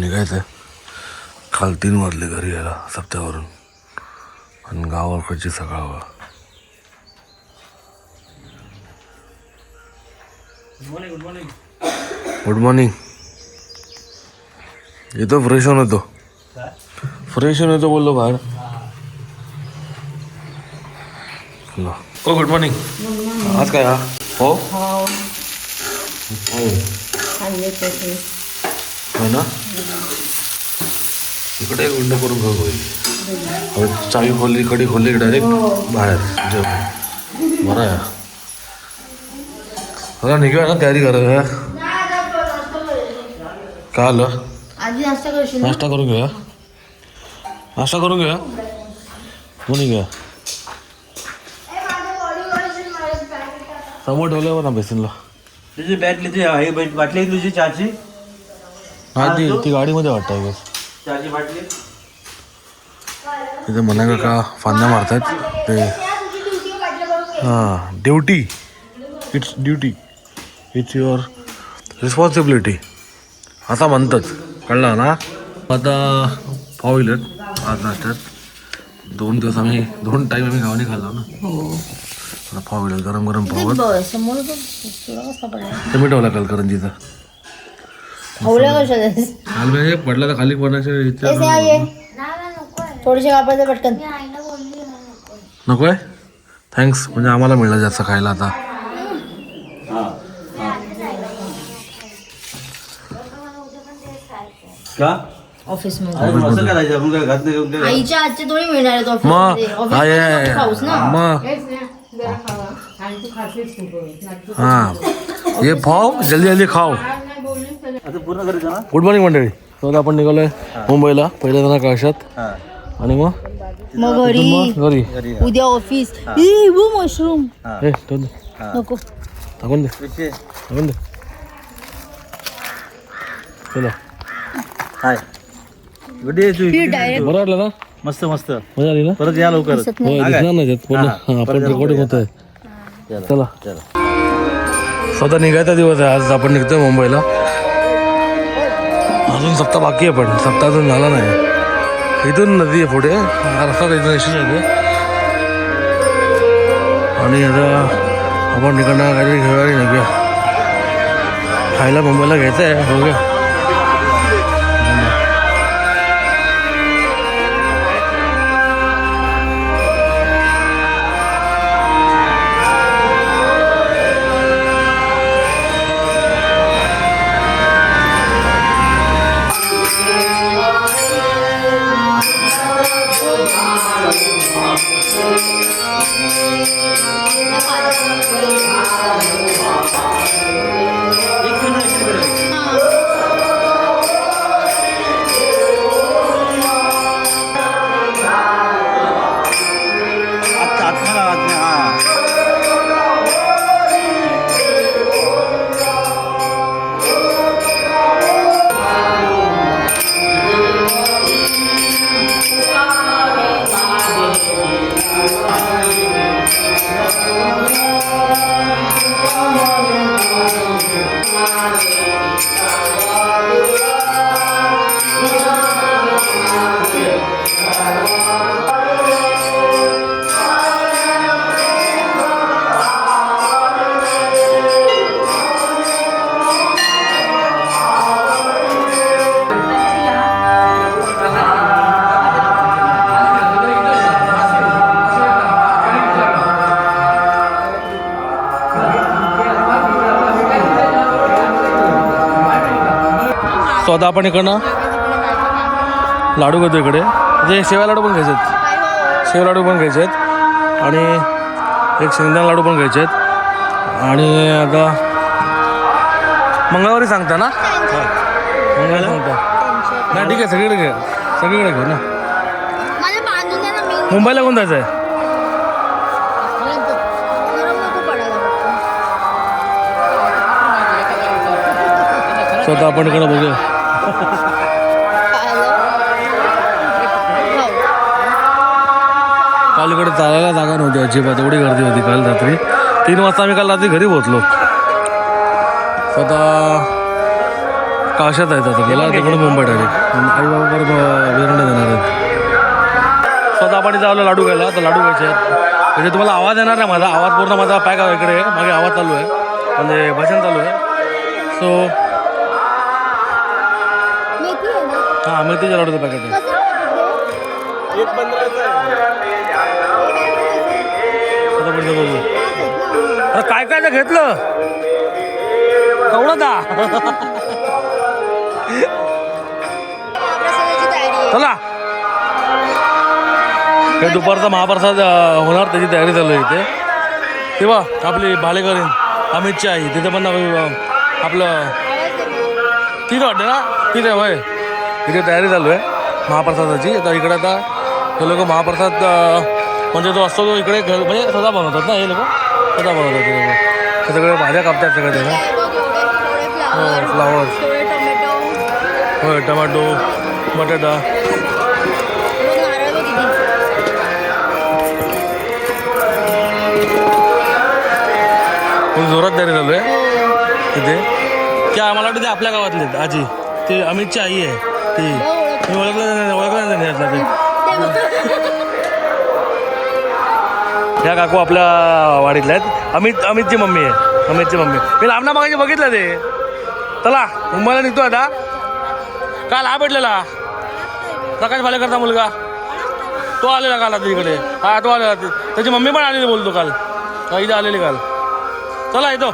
निघायचं आहे. काल तीन वाजले घरी यायला सप्त्यावरून. आणि गावाकडची सकाळ व्हा गुड मॉर्निंग येतो फ्रेश होऊन येतो. फ्रेश होऊन येतो बोललो बाहेर. हो गुड मॉर्निंग आज काय हा? हो? हो हो ना? इकडे विंडो करून बघ होईल. चावी खोलली कडी खोलली डायरेक्ट बाहेर. जेवण बरं आहे. मला निघूया ना तयारी करा काय आलं? नाश्ता करून घेऊया. नाश्ता करून घेऊया. कोणी घ्या समोर ठेवलं ना बेसिनला. तुझी बॅग लिहिते हे बॅट- बाटली आहे तुझी चहाची नाही ती ती गाडीमध्ये वाटतं चहाची बाटली तिथे मला का फांद्या मारतायत. ते हां duty it's duty it's your responsibility असं म्हणतात. कळलं ना? आता येईल आज नाश्त्यात. दोन दिवस आम्ही दोन टाईम आम्ही गावाने खाल्ला ना. हो. येईल गरम गरम पाव बघ समोर बघ. तुला कसा पडला? ते मिठवला काल करंजीचा. कशाला म्हणजे पडला तर खाली पडण्याच्या थोडेसे कापायचे पटकन. नको आहे थँक्स म्हणजे आम्हाला मिळलं जास्त खायला आता. का? ऑफिसमध्ये. मग आईच्या थोडी मिळणार आहेत ऑफिसमध्ये. ऑफिस हा ये नको खाऊस ना. मग. हा. ये पाव जल्दी जल्दी खाओ आता पूर्ण करायचं ना गुड मॉर्निंग मंडळी. तर आपण निघालोय मुंबईला. पहिल्या जण कळशात. हा. आणि मग? मग घरी. उद्या ऑफिस मशरूम ए ठेवून दे. नको. टाकून दे. विषय. टाकून दे. चला. हाय. गुड डे तू बरं वाटलं ना? मस्त मस्त. मजा आली ना? परत या लवकर होय दिसणार नाही त्यात पूर्ण हा, हा, आपण रेकॉर्डिंग होत आहे चला. चला. स्वतः निघायचा दिवस आहे. आज आपण निघतोय मुंबईला. अजून सप्ताह बाकी आहे पण सप्ताह अजून झाला नाही. इथून नदी आहे पुढे. रस्ता इथून यशस्वी आहे आणि आता आपण निघणार काहीतरी घेऊया आणि खायला मुंबईला घ्यायचं आहे बघूया. सो आता आपण इकडनं. लाडू घेतो इकडे म्हणजे शेवा लाडू पण घ्यायचे आहेत शेव लाडू पण घ्यायचे आहेत आणि एक शेंगदाणा लाडू पण घ्यायचे आहेत आणि आता मंगळवारी सांगता ना? मंगळवारी सांगता. नाही ठीक आहे सगळीकडे घे. सगळीकडे घेऊ ना. मुंबईला कोण जायचं आहे सो आता आपण इकडे बघूया. काल इकडे चालायला जागा नव्हती अजिबात एवढी गर्दी होती काल रात्री. तीन वाजता आम्ही काल रात्री घरी पोहोचलो. स्वतः काशात आहेत आता गेला तिकडे मुंबई डायरेक्ट आई बाबा बरोबर विरंडा देणार आहेत. स्वतः पाणी जावलं लाडू घ्यायला तर लाडू घ्यायचे आहेत. म्हणजे तुम्हाला आवाज येणार नाही माझा आवाज पूर्ण माझा पॅक इकडे मागे आवाज चालू आहे. म्हणजे भाषण चालू आहे. सो हां मेथीच्या लाडूचं पॅकेट आहे. बघू. अरे काय काय ते घेतलं? केवढं दा. चला. हे दुपारचा महाप्रसाद होणार त्याची तयारी चालू आहे इथे. तेव्हा आपली भालेकरीन अमितची आई तिथे पण आपलं. ठीक वाटते ना? ठीक आहे होय. इथे तयारी चालू आहे. महाप्रसादाची. आता इकडे आता हे लोक महाप्रसाद म्हणजे जो असतो तो इकडे घर म्हणजे स्वतः बनवतात ना हे लोक? स्वतः बनवतात ते लोक. हे सगळे भाज्या कापतात सगळे त्याला. हो फ्लावर फ्लावर्स होय टमाटो बटाटा. जोरात तयारी चालू आहे. इथे. तिथे त्या आम्हाला वाटतं ते आपल्या गावातले आजी? ते अमितची आई आहे. ती. मी ओळखलं नाही ओळखलं नाही यातला ते. ह्या काकू आपल्या वाडीतल्या आहेत. अमित अमितची मम्मी आहे. अमितची मम्मी. मी लांबना बघायचे बघितलं ते. चला मुंबईला निघतो आता. काल हा भेटलेला? प्रकाश भालेकरचा मुलगा. तो आलेला काल आता इकडे. हा तो आलेला. त्याची मम्मी पण आलेली बोलतो काल. इथे आलेली काल. चला येतो.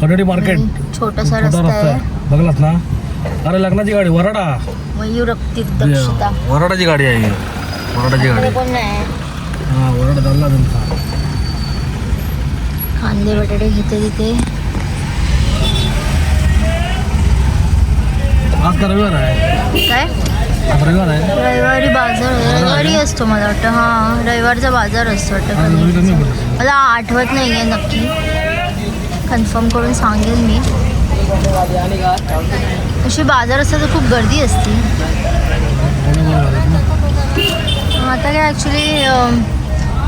कन्नडी मार्केट. छोटासा छोटा रस्ता आहे. बघलास ना? अरे लग्नाची गाडी वराडा. मयूर वराडाची गाडी आहे. ही. वराडाची गाडी कोण नाही. हा वराडा चालला त्यांचा. कांदे बटाटे घेते तिथे. आज का रविवार आहे? काय? आज रविवार आहे? रविवारी बाजार रविवारी असतो मला वाटतं. हा रविवारचा बाजार असतो वाटतं आज रविवारी. मला आठवत नाही आहे नक्की. कन्फर्म करून सांगेन मी. अशी बाजार असतात तर खूप गर्दी असते. आता काय ॲक्च्युली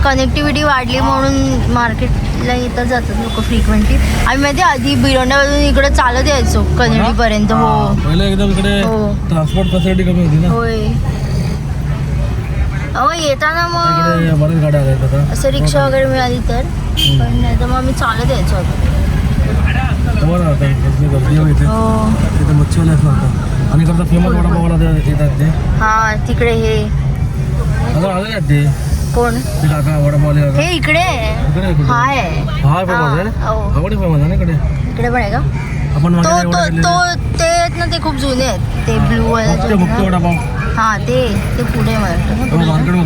कनेक्टिव्हिटी वाढली म्हणून मार्केटला येतात जातात लोक फ्रिक्वेंटली आम्ही माहिती आधी बिरोंड्यावरून इकडे चालत यायचो कनेडीपर्यंत हो हा, हो. ट्रान्सपोर्ट फॅसिलिटी कमी होती ना. होय. अहो येताना मग असं रिक्षा वगैरे मिळाली तर. पण नाही तर मग आम्ही चालत यायचो आता. आता इथे गर्दी हो तिथे मच्छीवाले आहेत ना आता आणि करता फ़ेमस वडापावाला येतात ते हा तिकडे हे आता आले ते कोण ते काका वडापावले हे इकडे? हाय हा फ़ेमस आहे. हा, हो. आवडी फ़ेमस आहे ना इकडे इकडे पण आहे का? आपण तो तो तो ते आहेत ना ते खूप जुने आहेत. ते ब्लू मुक्त मुक्त वाला वडापाव हा ते ते पुढे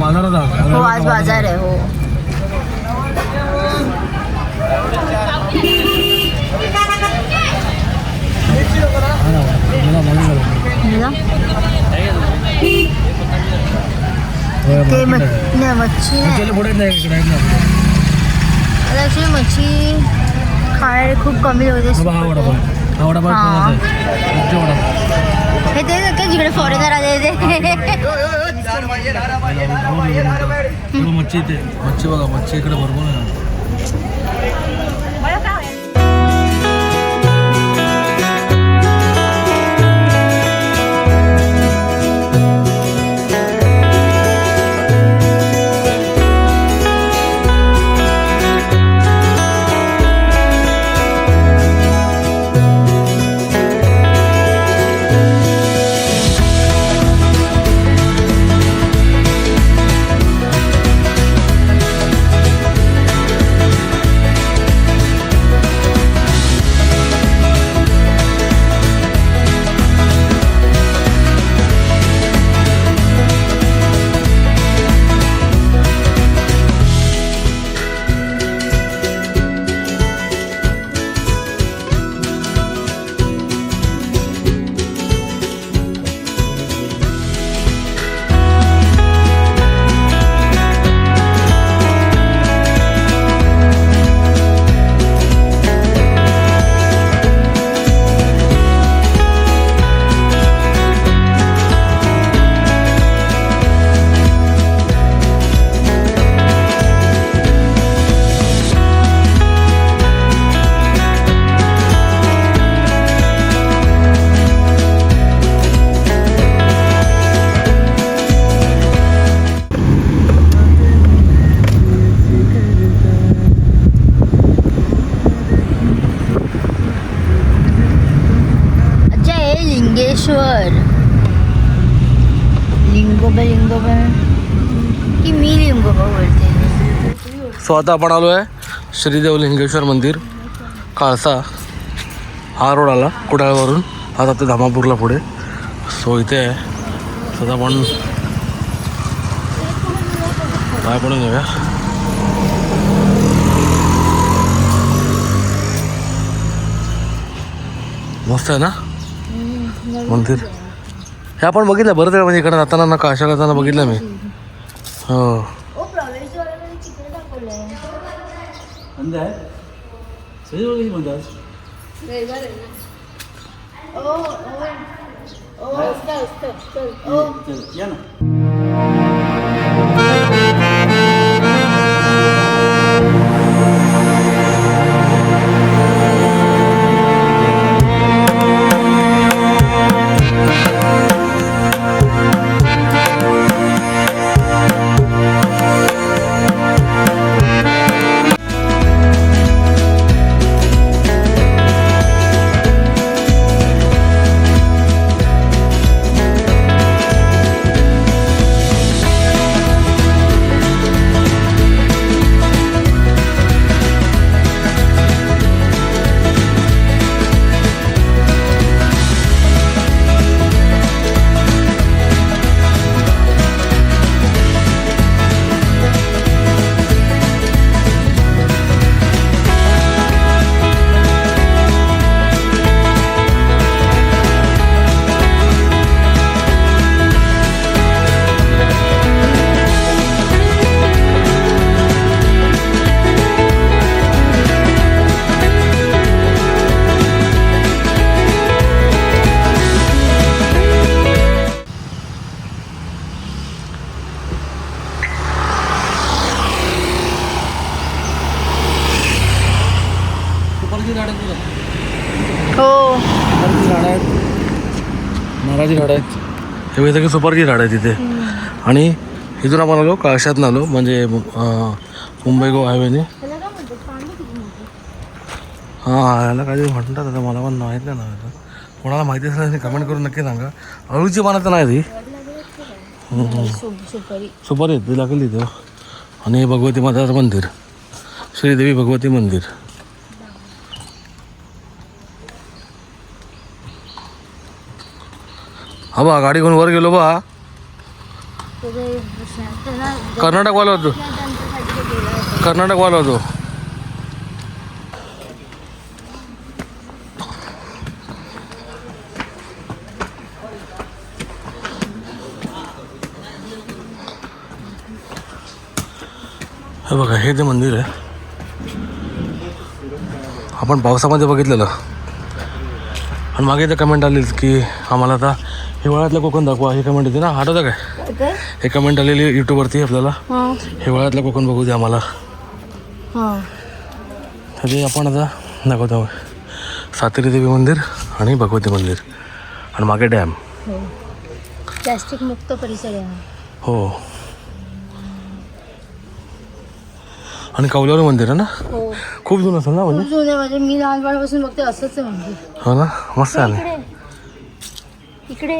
बाजारात हो आज बाज़ार आहे हो. ते नाही मच्छी नाही आता ॲक्च्युली मच्छी खायला खूप कमी होते हे ते का जिकडे फॉरेनर आले ते मच्छी इथे. मच्छी बघा मच्छी इकडे भरपूर सुद्धा लिंगो पण की मी लिंगो सो आता आपण आलो आहे श्रीदेव लिंगेश्वर मंदिर काळसा हा रोड आला कुडाळवरून. आता ते धामापूरला पुढे. सो इथे आहे. सध्या आपण काय पण घेऊया मस्त आहे ना? मंदिर. हे आपण बघितलं बरं वेळा म्हणजे इकडे जाताना ना काशा जाताना बघितलं मी. हो. बंद आहे सगळी बघा सगळी सुपारीची झाडं आहेत तिथे आणि इथून आपण आलो काळशात आलो म्हणजे मुंबई गोवा हायवेने. हां याला काय म्हणतात आता मला पण माहीत नाही ना कोणाला माहिती असेल कमेंट करून नक्की सांगा. अळूची पानं तर नाही ती. सुपारी. ती लागली तिथे आणि भगवती माताचं मंदिर. श्रीदेवी भगवती मंदिर. हा बा गाडी घेऊन वर गेलो बा. कर्नाटकवाला होतो. कर्नाटकवाला होतो. हे बघा हे जे मंदिर आहे आपण पावसामध्ये बघितलेलं. आणि मागे तर कमेंट आलीच की आम्हाला आता हिवाळ्यातलं कोकण दाखवा हे कमेंट येते ना? आठवतं काय? हे कमेंट आलेली यूट्यूबवरती आपल्याला. हा. हिवाळ्यातलं कोकण बघू दे आम्हाला. हा. तर आपण आता दाखवतो. सातेरी देवी मंदिर आणि भगवती मंदिर आणि मागे डॅम. हो. प्लॅस्टिक मुक्त परिसर आहे हा. आणि कौलारू मंदिर आहे ना? हो. खूप जुनं असेल ना म्हणजे? खूप जुने म्हणजे मी लहानपणापासून बघते असंच आहे म्हणजे. हो ना? मस्त आहे. इकडे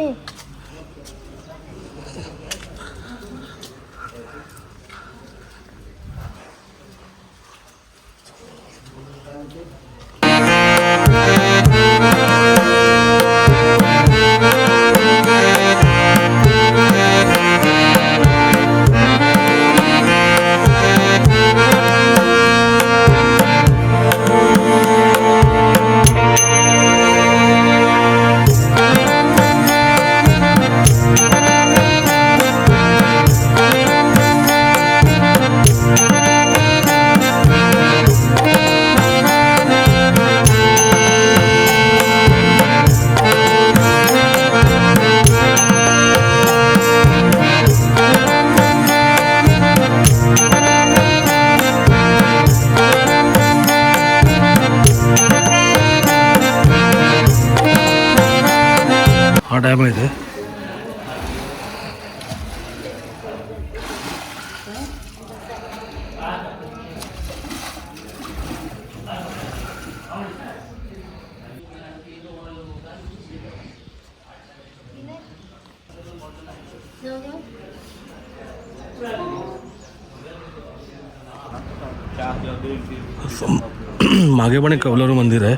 मागे पण एक कवलारू मंदिर आहे.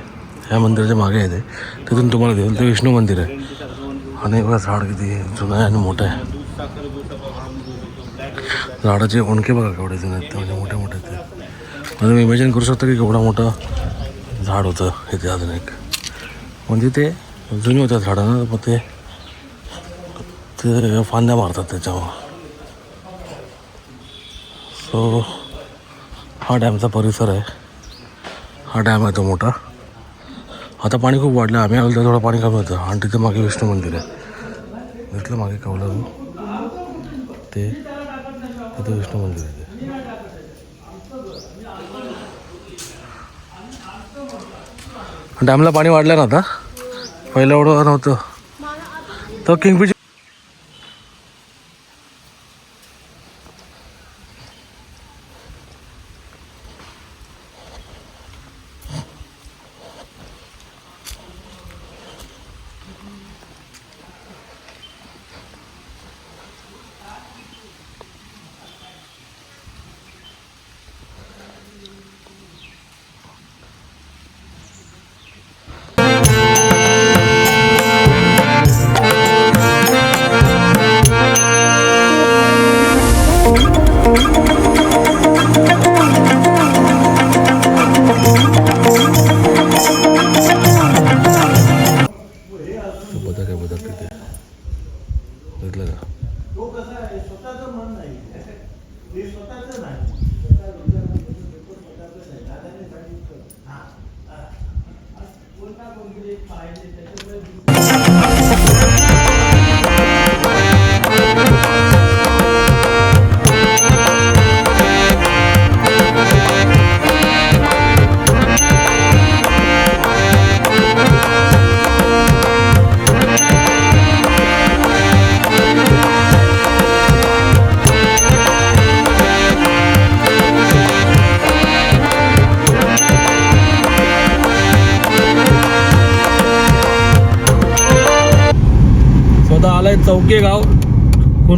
ह्या मंदिराच्या मागे आहे ते. तिथून तुम्हाला दिसेल ते विष्णू मंदिर आहे. आणि एवढा झाड किती जुनं आहे आणि मोठं आहे. झाडाचे ओणके बघा केवढे जुने आहेत म्हणजे मोठे मोठे ते. म्हणजे मी इमॅजिन करू शकतो की केवढा मोठा झाड होतं. इथे अजून एक. म्हणजे ते जुनी होत्या झाडांना मग ते ते फांद्या मारतात त्याच्यावर. सो हा डॅमचा परिसर आहे. हा डॅम आहे तो मोठा. आता पाणी खूप वाढलं. आम्ही आलो तर थोडं पाणी कमी होतं. आणि तिथं मागे विष्णू मंदिर आहे. दिसलं मागे कवलं ते तिथं विष्णू मंदिर आहे ते. डॅमला पाणी वाढलं ना आता? पहिलं एवढं नव्हतं. तर किंगफिश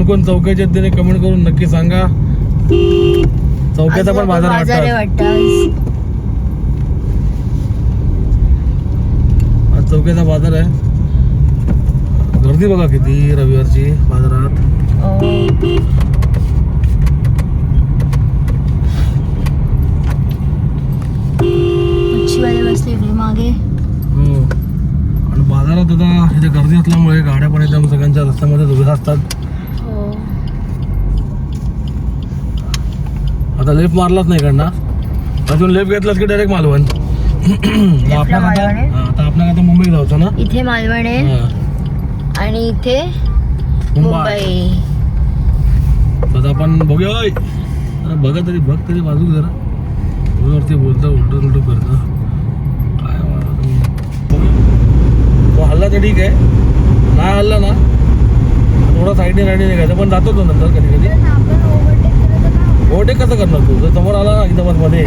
कोण कोण चौक्याचे आहेत त्याने कमेंट करून नक्की सांगा. चौक्याचा पण बाजार वाटतं आज. चौक्याचा बाजार आहे. गर्दी बघा किती रविवारची बाजारात. मागे. हो. आणि बाजारात आता इथे गर्दी असल्यामुळे गाड्या पण एकदम सगळ्यांच्या रस्त्यामध्ये उभ्या असतात हो आता लेफ्ट मारलाच नाही इकडनं. अजून लेफ्ट घेतलास की डायरेक्ट मालवण. आता आता आपल्याला आता मुंबई जायचं ना? इथे मालवण आहे. आणि इथे मुंबई. आता आपण बघूया. अरे बघा तरी बघ तरी बाजू जरा. वरती बोलता उलट उलट करता काय हल्ला तर ठीक आहे. नाही हल्ला ना. थोडा साईडने राईडने निघायचं पण जातो तो नंतर कधी कधी ओव्हरटेक कसं करणार तू? जर समोर आला ना एकदमच मध्ये.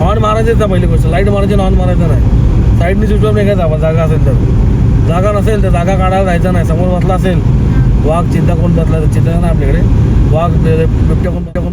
हॉर्न मारायचेच पहिली गोष्ट. लाइट मारायची हॉर्न मारायचं नाही. साईडने स्विच ऑफ निघायचा आपण. जागा असेल तर. जागा नसेल तर जागा काढायला जायचं नाही. समोर बसला असेल. वाघ चिंता कोण बसला तर चिंता नाही आपल्याकडे. वाघ बिबट्या कोण बिबट्या कोण